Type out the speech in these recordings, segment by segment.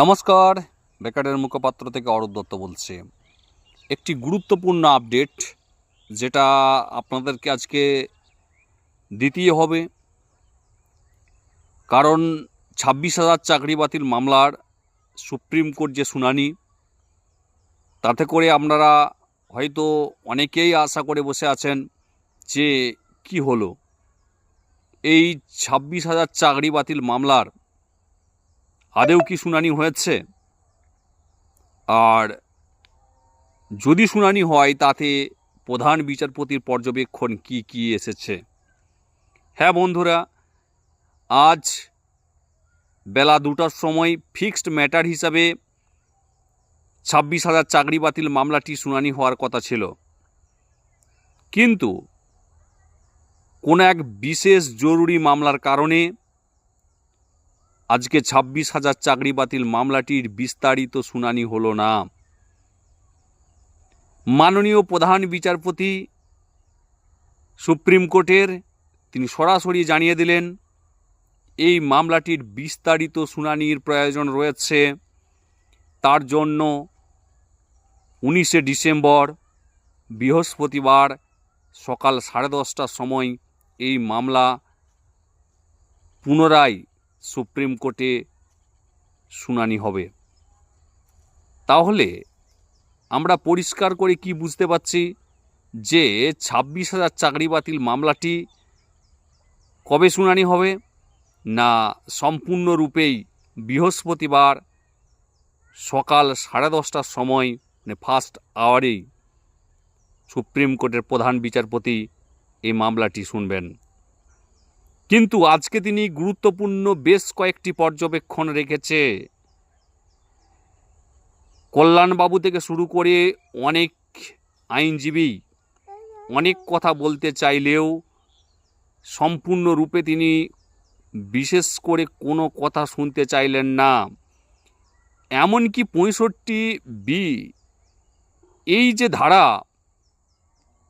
নমস্কার, বেকারের মুখপাত্র থেকে অরূপ দত্ত বলছে। একটি গুরুত্বপূর্ণ আপডেট যেটা আপনাদেরকে আজকে দিতেই হবে। কারণ ছাব্বিশ হাজার চাকরি বাতিল মামলার সুপ্রিম কোর্ট যে শুনানি, তাতে করে আপনারা হয়তো অনেকেই আশা করে বসে আছেন যে কি হলো। এই ছাব্বিশ হাজার চাকরি বাতিল মামলার আদেও কি শুনানি হয়েছে? আর যদি শুনানি হয়, তাতে প্রধান বিচারপতির পর্যবেক্ষণ কি কি এসেছে? হ্যাঁ বন্ধুরা, আজ বেলা দুটার সময় ফিক্সড ম্যাটার হিসাবে ছাব্বিশ হাজার চাকরি বাতিল মামলাটি শুনানি হওয়ার কথা ছিল। কিন্তু কোনো এক বিশেষ জরুরি মামলার কারণে আজকে ছাব্বিশ হাজার চাকরি বাতিল মামলাটির বিস্তারিত শুনানি হলো না। মাননীয় প্রধান বিচারপতি সুপ্রিম কোর্টের তিনি সরাসরি জানিয়ে দিলেন, এই মামলাটির বিস্তারিত শুনানির প্রয়োজন রয়েছে। তার জন্য উনিশে ডিসেম্বর, বৃহস্পতিবার সকাল সাড়ে দশটার সময় এই মামলা পুনরায় সুপ্রিম কোর্টে শুনানি হবে। তাহলে আমরা পরিষ্কার করে কি বুঝতে পারছি যে ছাব্বিশ হাজার চাকরি বাতিল মামলাটি কবে শুনানি হবে? না সম্পূর্ণরূপেই বৃহস্পতিবার সকাল সাড়ে দশটার সময় মানে ফার্স্ট আওয়ারেই সুপ্রিম কোর্টের প্রধান বিচারপতি এই মামলাটি শুনবেন। কিন্তু আজকে তিনি গুরুত্বপূর্ণ বেশ কয়েকটি পর্যবেক্ষণ রেখেছে। কল্যাণবাবু থেকে শুরু করে অনেক আইনজীবী অনেক কথা বলতে চাইলেও সম্পূর্ণরূপে তিনি বিশেষ করে কোনো কথা শুনতে চাইলেন না। এমনকি পঁয়ষট্টি বি, এই যে ধারা,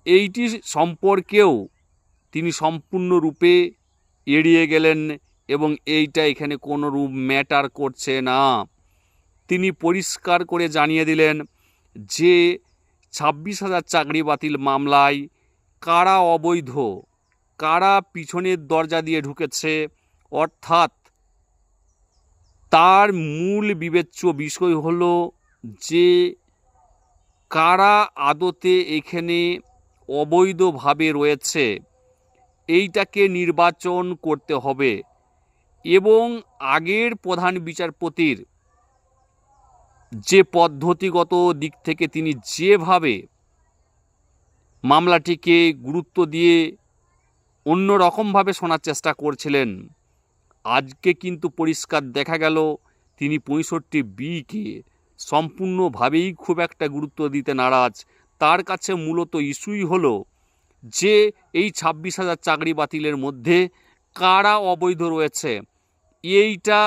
এইটি সম্পর্কেও তিনি সম্পূর্ণরূপে এড়িয়ে গেলেন এবং এইটা এখানে কোনো রূপ ম্যাটার করছে না। তিনি পরিষ্কার করে জানিয়ে দিলেন, যে ছাব্বিশ হাজার চাকরি বাতিল মামলায় কারা অবৈধ, কারা পিছনের দরজা দিয়ে ঢুকেছে, অর্থাৎ তার মূল বিবেচ্য বিষয় হল যে কারা আদতে এখানে অবৈধভাবে রয়েছে। এইটাকে নির্বাচন করতে হবে এবং আগের প্রধান বিচারপতির যে পদ্ধতিগত দিক থেকে তিনি যেভাবে মামলাটিকে গুরুত্ব দিয়ে অন্য রকমভাবে শোনার চেষ্টা করছিলেন, আজকে কিন্তু পরিষ্কার দেখা গেল তিনি পঁয়ষট্টি বিকে সম্পূর্ণভাবেই খুব একটা গুরুত্ব দিতে নারাজ। তার কাছে মূলত ইস্যুই হলো যে এই ছাব্বিশ হাজার চাকরি বাতিলের মধ্যে কারা অবৈধ রয়েছে, এইটা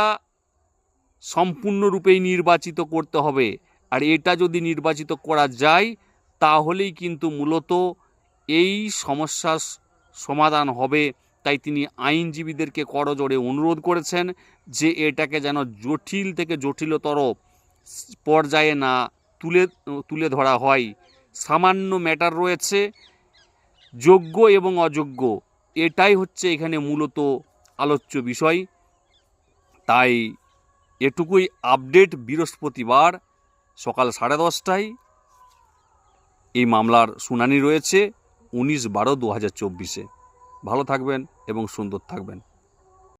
সম্পূর্ণরূপেই নির্বাচিত করতে হবে। আর এটা যদি নির্বাচিত করা যায়, তাহলেই কিন্তু মূলত এই সমস্যার সমাধান হবে। তাই তিনি আইনজীবীদেরকে করজোড়ে অনুরোধ করেছেন যে এটাকে যেন জটিল থেকে জটিলতর পর্যায়ে না তুলে তুলে ধরা হয়। সামান্য ম্যাটার রয়েছে যোগ্য এবং অযোগ্য। এটাই হচ্ছে এখানে মূলত আলোচ্য বিষয়। তাই এটুকুই আপডেট বৃহস্পতিবার সকাল সাড়ে দশটায়। এই মামলার শুনানি রয়েছে উনিশ বারো দু হাজার চব্বিশে। ভালো থাকবেন এবং সুন্দর থাকবেন।